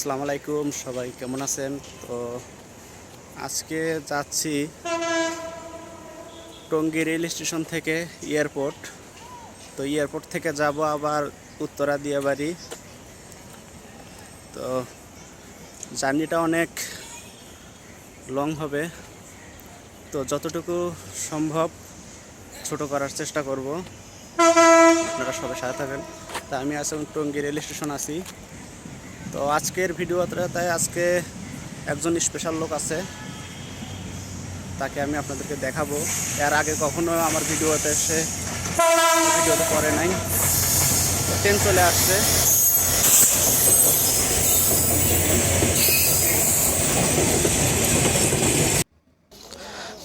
আসসালামু আলাইকুম, সবাই কেমন আছেন? তো আজকে যাচ্ছি টঙ্গী রেল স্টেশন থেকে এয়ারপোর্ট। তো এয়ারপোর্ট থেকে যাব আবার উত্তরা দিয়াবাড়ি। তো জার্নিটা অনেক লং হবে। তো যতটুকু সম্ভব ছোট করার চেষ্টা করব। আপনারা সবাই সাথে থাকেন তা আমি আছি টঙ্গী রেল স্টেশন আছি। তো আজকের ভিডিওতে তাই আজকে একজন স্পেশাল লোক আছে, তাকে আমি আপনাদেরকে দেখাবো। এর আগে কখনো আমার ভিডিওতে সে ভিডিওতে করে নাই। ট্রেন চলে আসছে।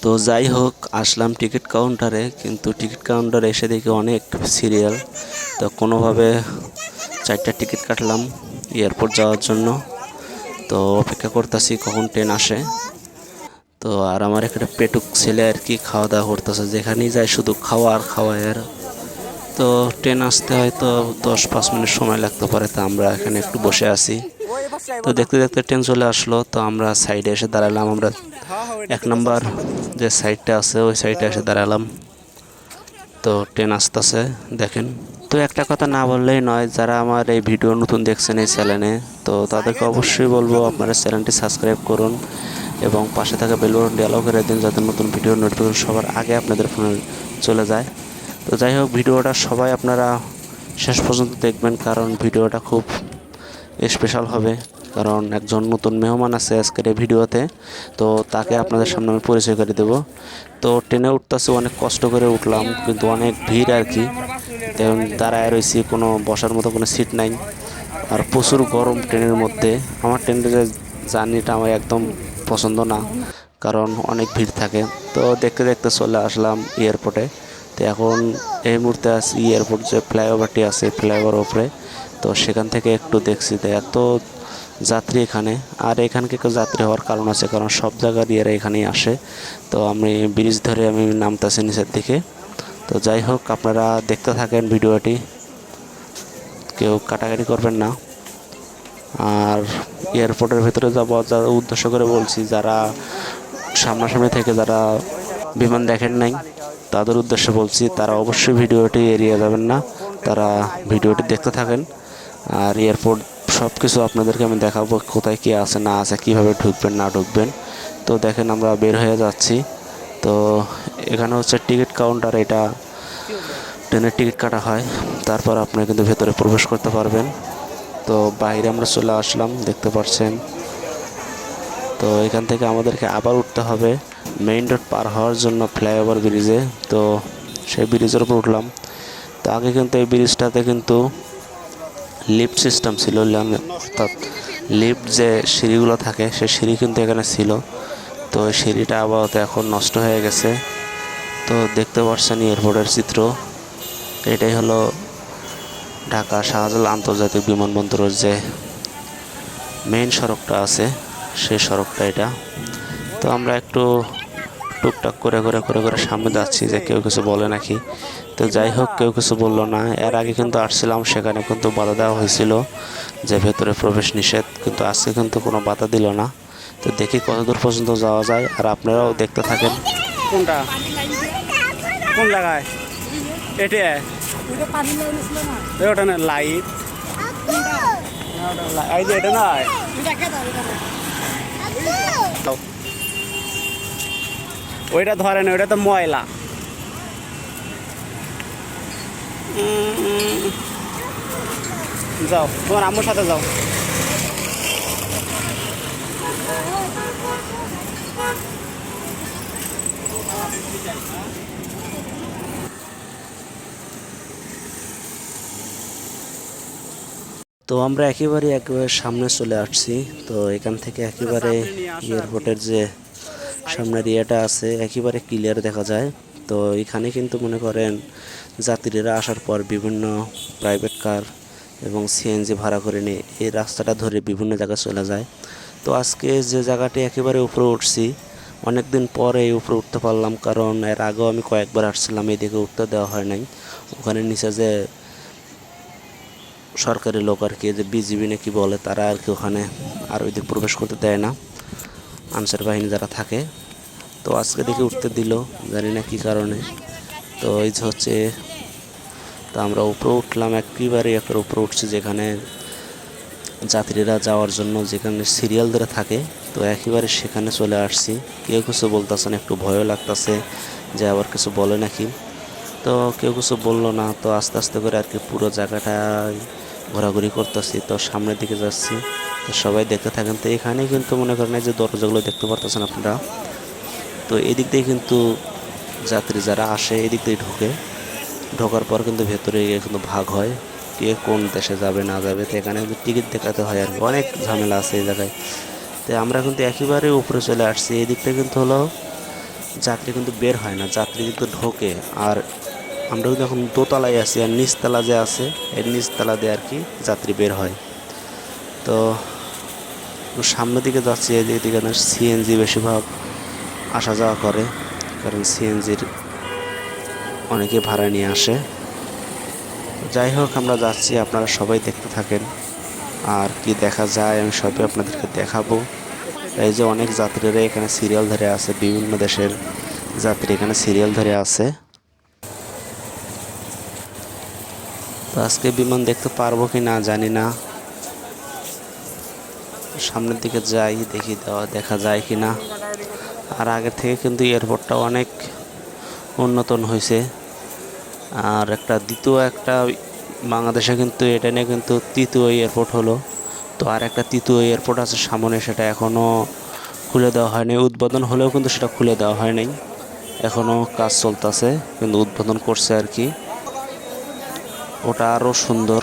তো যাই হোক, আসলাম টিকিট কাউন্টারে, কিন্তু টিকিট কাউন্টারে এসে দেখি অনেক সিরিয়াল তো কোনোভাবে চারটা টিকিট কাটলাম। এয়ারপোর্ট যাওয়ার জন্য। তো অপেক্ষা করতেছি কখন ট্রেন আসে। তো আর আমার এখানে পেটুক ছেলে আর কি খাওয়া দাওয়া করতেছে, যেখানেই যায় শুধু খাওয়া আর খাওয়া আর। তো ট্রেন আসতে হয়তো দশ পাঁচ মিনিট সময় লাগতে পারে, তো আমরা এখানে একটু বসে আছি। তো দেখতে দেখতে ট্রেন চলে আসলো, তো আমরা সাইডে এসে দাঁড়ালাম, আমরা এক নম্বর যে সাইডটা আছে, ওই সাইডে এসে দাঁড়ালাম। তো ট্রেন আসতেছে, দেখেন। তো একটা কথা না বললেই নয়, যারা আমার এই ভিডিও নতুন দেখছেন এই চ্যানেলে, তো তাদেরকে অবশ্যই বলব আপনারা চ্যানেলটি সাবস্ক্রাইব করুন এবং পাশে থাকা বেল বাটনটি অ্যালাউ করে দিন যাতে নতুন ভিডিও নোটিফিকেশন সবার আগে আপনাদের ফোনে চলে যায়। তো যাই হোক, ভিডিওটা সবাই আপনারা শেষ পর্যন্ত দেখবেন কারণ ভিডিওটা খুব স্পেশাল হবে। কারণ একজন নতুন মেহমান আছে আজকের এই ভিডিওতে, তো তাকে আপনাদের সামনে আমি পরিচয় করে দেবো। তো ট্রেনে উঠতেছে, অনেক কষ্ট করে উঠলাম, কিন্তু অনেক ভিড় আর কি। তেমন দাঁড়ায় রয়েছি, কোনো বসার মতো কোনো সিট নাই। আর প্রচুর গরম ট্রেনের মধ্যে। আমার ট্রেনের জার্নিটা আমার একদম পছন্দ না, কারণ অনেক ভিড় থাকে। তো দেখতে দেখতে চলে আসলাম এয়ারপোর্টে তো এখন এই মুহূর্তে আছি এয়ারপোর্ট যে ফ্লাইওভারটি আছে ফ্লাইওভার ওপরে তো সেখান থেকে একটু দেখছি তো এত যাত্রী এখানে। আর এখানকে যাত্রী হওয়ার কারণ আছে, কারণ সব জায়গার ইয়েরা এখানেই আসে। তো আমি ব্রিজ ধরে আমি নামতেছি নিচের দিকে। তো যাই হোক, আপনারা দেখতে থাকেন ভিডিওটি। কেউ কাটাকাটি করবেন না। আর এয়ারপোর্টের ভেতরে যাব, যা উদ্দেশ্য করে বলছি, যারা সামনাসামনি থেকে যারা বিমান দেখেন নাই, তাদের উদ্দেশ্যে বলছি, তারা অবশ্যই ভিডিওটি এড়িয়ে যাবেন না। তারা ভিডিওটি দেখতে থাকেন। আর এয়ারপোর্ট সব কিছু আপনাদেরকে আমি দেখাবো, কোথায় কী আছে, না আছে, কীভাবে ঢুকবেন, না ঢুকবেন। তো দেখেন, আমরা বের হয়ে যাচ্ছি। তো এখানে হচ্ছে টিকিট কাউন্টার, এটা ট্রেনের টিকিট কাটা হয়। তারপর আপনি কিন্তু ভেতরে প্রবেশ করতে পারবেন। তো বাইরে আমরা চলে আসলাম, দেখতে পাচ্ছেন তো এখান থেকে আমাদেরকে আবার উঠতে হবে। মেইন রোড পার হওয়ার জন্য ফ্লাইওভার ব্রিজে। তো সেই ব্রিজের উপর উঠলাম। তো আগে কিন্তু এই ব্রিজটাতে কিন্তু লিফট সিস্টেম ছিল অর্থাৎ লিফট যে সিঁড়িগুলো থাকে সে সিঁড়ি কিন্তু এখানে ছিল। তো সিঁড়িটা আপাতত এখন নষ্ট হয়ে গেছে। তো দেখতে পাচ্ছেন এয়ারপোর্টের চিত্র। এটাই হলো ঢাকা শাহজালাল আন্তর্জাতিক বিমানবন্দরের যে মেইন সড়কটা আছে, সেই সড়কটা এটা। তো আমরা একটু টুকটাক করে করে করে করে সামনে যাচ্ছি যে কেউ কিছু বলে নাকি। তো যাই হোক, কেউ কিছু বলল না। এর আগে কিন্তু আসছিলাম, সেখানে কিন্তু বাধা দেওয়া হয়েছিল যে ভেতরে প্রবেশ নিষেধ, কিন্তু আজকে কিন্তু কোনো বাধা দিল না। তো দেখি কতদূর পর্যন্ত যাওয়া যায়, আর আপনারাও দেখতে থাকেন। কোনটা? কোন জায়গায় এটি? ওটা না লাইট। এই যে এটা দাও। ওইটা ধরে না ওইটা তো ময়লা। যাও তোমার আম্মুর সাথে যাও। তো আমরা একেবারে একেবারে সামনে চলে আসছি। তো এখান থেকে একেবারে এয়ারপোর্টের যে সামনের ইয়েটা আছে, একেবারে ক্লিয়ার দেখা যায়। তো এখানে কিন্তু মনে করেন যাত্রীরা আসার পর বিভিন্ন প্রাইভেট কার এবং সিএনজি ভাড়া করে নিয়ে এই রাস্তাটা ধরে বিভিন্ন জায়গায় চলে যায়। তো আজকে যে জায়গাটি একেবারে উপরে উঠছি অনেক দিন পরে উপরে উঠতে পারলাম কারণ এর আগেও আমি কয়েকবার আসছিলাম, এদিকে উঠতে দেওয়া হয় নাই। ওখানে নিচে যে সরকারি লোক আর কি যে বিজিবি নাকি বলে, তারা আর কি ওখানে আর ওই দিক প্রবেশ করতে দেয় না। আনসার বাহিনী যারা থাকে। তো আজকে দেখে উঠতে দিল, জানি না কী কারণে। তো এই যে হচ্ছে, তো আমরা উপরে উঠলাম, একেবারে একটা উপরে উঠছি যেখানে যাত্রীরা যাওয়ার জন্য, যেখানে সিরিয়াল ধরে থাকে। তো একেবারে সেখানে চলে আসছি। কেউ কিছু বলতেছে না, একটু ভয়ও লাগতেছে যে আবার কিছু বলে নাকি। তো কেউ কিছু বলল না, তো আস্তে আস্তে করে আর কি পুরো জায়গাটায় ঘোরাঘুরি করতেছি, তো সামনের দিকে যাচ্ছি। তো সবাই দেখতে থাকেন, তো এখানে কিন্তু মনে করেন যে দরজাগুলো দেখতে পারতেছেন আপনারা। তো এদিক দিয়ে কিন্তু যাত্রী যারা আসে, এদিক দিয়ে ঢুকে। ঢোকার পর কিন্তু ভেতরে গিয়ে কিন্তু ভাগ হয়, কে কোন দেশে যাবে, না যাবে। তো এখানে কিন্তু টিকিট দেখাতে হয় আর অনেক ঝামেলা আছে এই জায়গায়। তো আমরা কিন্তু একেবারে উপরে চলে আসছি এই দিকটা কিন্তু হলো যাত্রী কিন্তু বের হয় না, যাত্রী কিন্তু ঢোকে। আর আমরা কিন্তু এখন দোতলায় আছি আর নিচতলা যে আছে, এই নিচতলা দিয়ে আর কি যাত্রী বের হয়। তো সামনের দিকে যাচ্ছি এদিকে সিএনজি বেশিরভাগ আসা যাওয়া করে, কারণ সিএনজির অনেকে ভাড়া নিয়ে আসে। যাই হোক, আমরা যাচ্ছি, আপনারা সবাই দেখতে থাকেন। আর কি দেখা যায়, আমি সবই আপনাদেরকে দেখাবো। এই যে অনেক যাত্রীরা এখানে সিরিয়াল ধরে আছে, বিভিন্ন দেশের যাত্রী এখানে সিরিয়াল ধরে আছে। তো আজকে বিমান দেখতে পারব কি না জানি না। সামনের দিকে যাই, দেখি দেওয়া, দেখা যায় কি না। আর আগের থেকে কিন্তু এয়ারপোর্টটা অনেক উন্নতন হয়েছে। আর একটা দ্বিতীয় একটা বাংলাদেশে কিন্তু এটা নিয়ে কিন্তু তৃতীয় এয়ারপোর্ট হলো। তো আর একটা তৃতীয় এয়ারপোর্ট আছে সামনে, সেটা এখনও খুলে দেওয়া হয়নি। উদ্বোধন হলেও কিন্তু সেটা খুলে দেওয়া হয়নি। এখনও কাজ চলতেছে, কিন্তু উদ্বোধন করছে আর কি। ওটা আরও সুন্দর।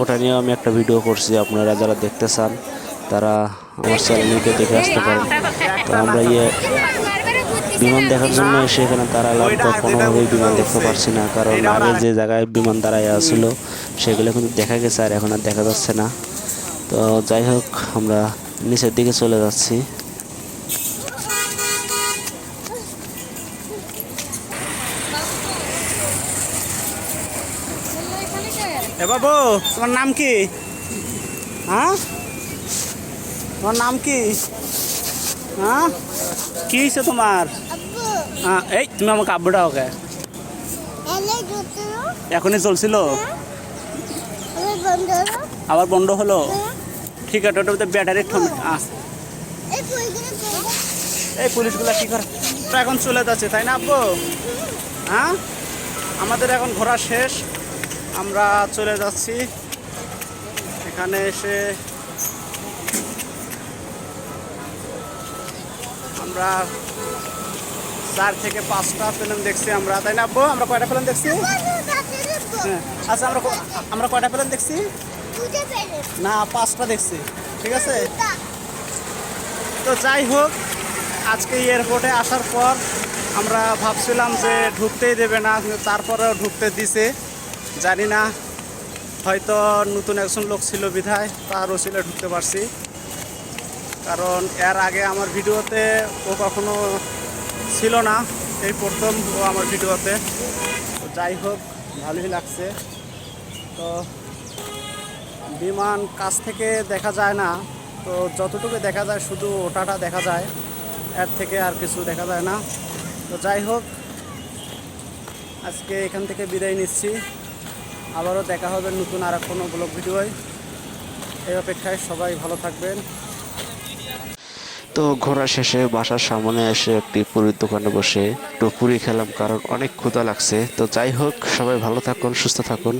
ওটা নিয়েও আমি একটা ভিডিও করছি, আপনারা যারা দেখতে চান, তারা আমার চ্যানেলকে দেখে আসতে পারেন। তো আমরা ইয়ে বিমান দেখার জন্য এসে এখানে দাঁড়ালাম। তো কোনোভাবেই বিমান দেখতে পারছি না, কারণ আগে যে জায়গায় বিমান দাঁড়ায় আসলো সেগুলো কিন্তু দেখা গেছে আর এখন আর দেখা যাচ্ছে না। তো যাই হোক, আমরা নিচের দিকে চলে যাচ্ছি। এ বাবু তোমার নাম কি? হ্যাঁ? তোমার নাম কি? হ্যাঁ? কি হয়েছে তোমার? হ্যাঁ এই তুমি আমাকে আব্বুটা ওকে এখনই চলছিল? আবার বন্ধ হলো? ঠিক আছে ওটা ব্যাটারি এই পুলিশগুলো কি করে? তো এখন চলে যাচ্ছে তাই না আব্বু? হ্যাঁ? আমাদের এখন ঘোরা শেষ। আমরা চলে যাচ্ছি। এখানে এসে আমরা চার থেকে পাঁচটা ফিল্ম দেখছি আমরা, তাই না আব্বু? আমরা কয়টা ফিল্ম দেখছি? হ্যাঁ আচ্ছা আমরা আমরা কয়টা ফিল্ম দেখছি? না, পাঁচটা দেখছি, ঠিক আছে? তো যাই হোক, আজকে এয়ারপোর্টে আসার পর আমরা ভাবছিলাম যে ঢুকতেই দেবে না তারপরেও ঢুকতে দিছে। জানি না, হয়তো নতুন একজন লোক ছিল বিধায় তার ছিল ঢুকতে পারছি। কারণ এর আগে আমার ভিডিওতে ও কখনো ছিল না, এই প্রথম ও আমার ভিডিওতে। যাই হোক, ভালোই লাগছে। তো বিমান কাছ থেকে দেখা যায় না, তো যতটুকু দেখা যায় শুধু ওটাটা দেখা যায়, এর থেকে আর কিছু দেখা যায় না। তো যাই হোক, আজকে এখান থেকে বিদায় নিচ্ছি। আবারও দেখা হবে নতুন আর কোনো ব্লগ ভিডিওয়। এই অপেক্ষায় সবাই ভালো থাকবেন। তো ঘোরা শেষে বাসার সামনে এসে একটি পুরীর দোকানে বসে একটু পুরি খেলাম, কারণ অনেক ক্ষুদা লাগছে। তো যাই হোক, সবাই ভালো থাকুন, সুস্থ থাকুন।